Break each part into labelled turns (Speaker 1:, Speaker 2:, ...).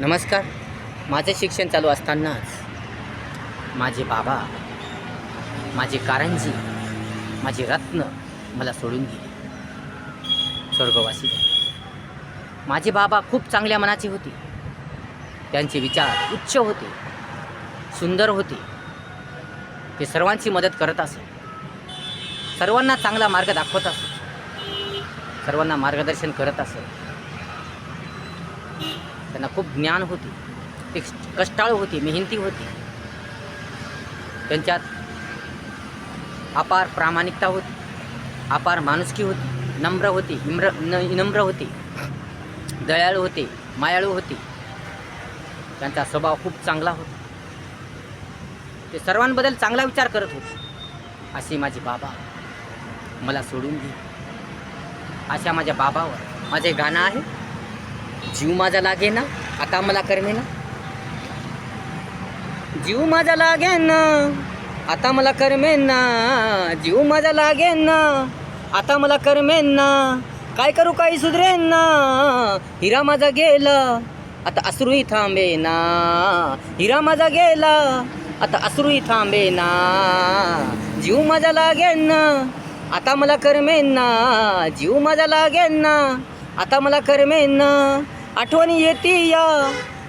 Speaker 1: नमस्कार. माझे शिक्षण चालू असतानाच माझे बाबा माझे कारंजी माझे रत्न मला सोडून गेले. स्वर्गवासी माझे बाबा खूप चांगल्या मनाचे होते. त्यांचे विचार उच्च होते सुंदर होते. ते सर्वांची मदत करत असत सर्वांना चांगला मार्ग दाखवत असत सर्वांना मार्गदर्शन करत असत त्यांना खूप ज्ञान होते. ते कष्टाळू होती मेहनती होती. त्यांच्यात अपार प्रामाणिकता होती अपार माणुसकी होती नम्र होती इम्र न नम्र होते दयाळू होते मायाळू होते. त्यांचा स्वभाव खूप चांगला होता. ते सर्वांबद्दल चांगला विचार करत होते. असे माझे बाबा मला सोडून दे. अशा माझ्या बाबावर माझे गाणं आहे. जीव माझा लागे ना आता मला करमे ना. जीव माझा लागे ना आता मला करमे ना. जीव माझा लागे ना आता मला करमे ना. काय करू काही सुधरेन ना हिरा माझा गेला आता असरूही थांबे ना. हिरा माझा गेला आता असरूही थांबे ना. जीव माझा लागे ना आता मला करमेन ना. जीव माझा लागेन ना आता मला करमेन ना आठवणी येते या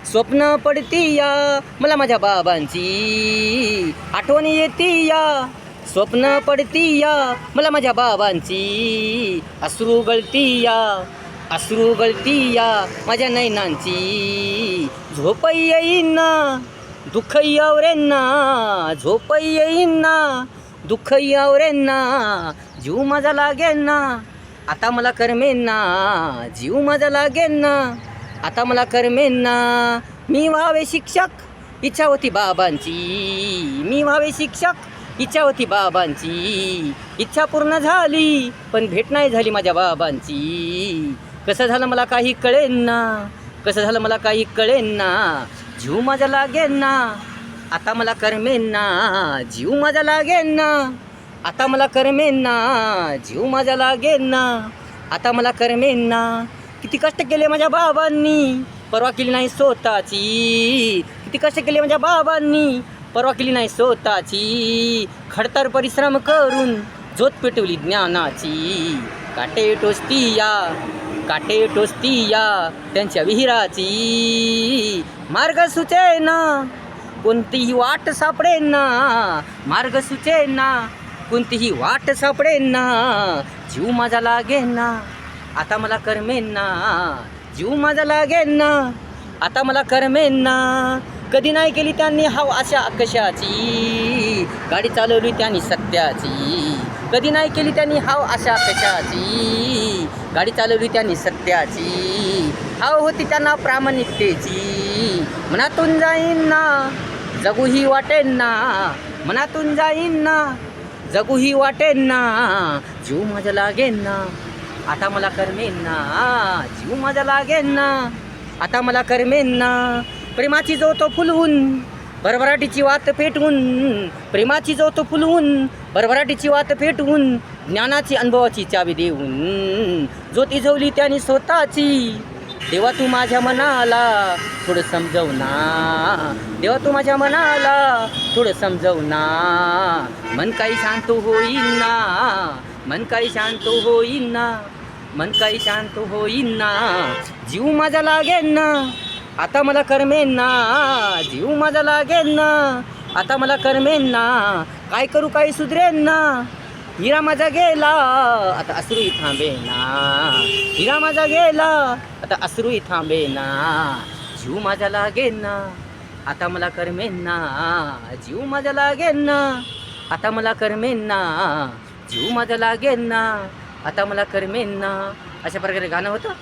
Speaker 1: स्वप्न पडती या मला माझ्या बाबांची आठवणी येते या स्वप्न पडती या मला माझ्या बाबांची अश्रू गळती या अश्रू गळती या माझ्या नैनांची झोप येईन ना दुःख यावरेंना झोप येईन ना दुःख यावरेंना जीव माझा लागेल ना आता मला करमेन ना जीव माझा लागेन ना. आता मला करमेन ना मी व्हावे शिक्षक. इच्छा होती बाबांची मी व्हावे शिक्षक. इच्छा होती बाबांची इच्छा पूर्ण झाली पण भेट नाही झाली माझ्या बाबांची. कसं झालं मला काही कळेन ना? कसं झालं मला काही कळेन ना? जीव माझा लागेन ना. आता मला करमेन ना जीव माझा लागेन ना. आता मला करमेन ना जीव माझा लागेल ना. आता मला करमेन ना किती कष्ट केले माझ्या बाबांनी. परवा केली नाही स्वतःची. किती कष्ट केले माझ्या बाबांनी. परवा केली नाही स्वतःची. खडतर परिश्रम करून जोत पेटवली ज्ञानाची. काटे टोचती या काटे टोचती या त्यांच्या विहिराची. मार्ग सुचेना कोणतीही वाट सापडेना. मार्ग सुचेना कोणतीही वाट सापडेना जीव माझा लागेना आता मला करमेना जीव माझा लागेना आता मला करमेना. कधी नाही केली त्यांनी हाव अशा कशाची गाडी चालवली त्यांनी सत्याची. कधी नाही केली त्यांनी हाव अशा कशाची गाडी चालवली त्यांनी सत्याची. हाव होती त्यांना प्रामाणिकतेची मनातून जाईन ना जगूही वाटेन ना मनातून जाईन. ना जगूही वाटेन ना जीव माझ्या लागेन ना आता मला करमेन ना जीव माझा लागेन ना आता मला करमेन ना प्रेमाची जो तो फुलवून भरभराटीची वात पेटवून प्रेमाची जो तो फुलवून भरभराटीची वात पेटवून ज्ञानाची अनुभवाची चावी देऊन ज्योती झवली त्याने स्वतःची देवा तू माझ्या मनाला थोडं समजव ना देवा तू माझ्या मनाला थोडं समजव ना मन काही शांत होईन. ना मन काही शांत होईन. ना मन काही शांत होईन. ना जीव माझा लागेल ना आता मला करमेन. ना जीव माझा लागेल ना आता मला करमेन. ना काय करू काही सुधरेन. ना हिरा माझा गेला आता असरू थांबे ना हिरा माझा गेला आता असरू थांबे ना जीव माझा लागेल ना आता मला करमेन. ना जीव माझा लागेल ना आता मला करमेन. ना जीव माझा लागेल ना आता मला करमेन. ना अशा प्रकारे गाणं होतं?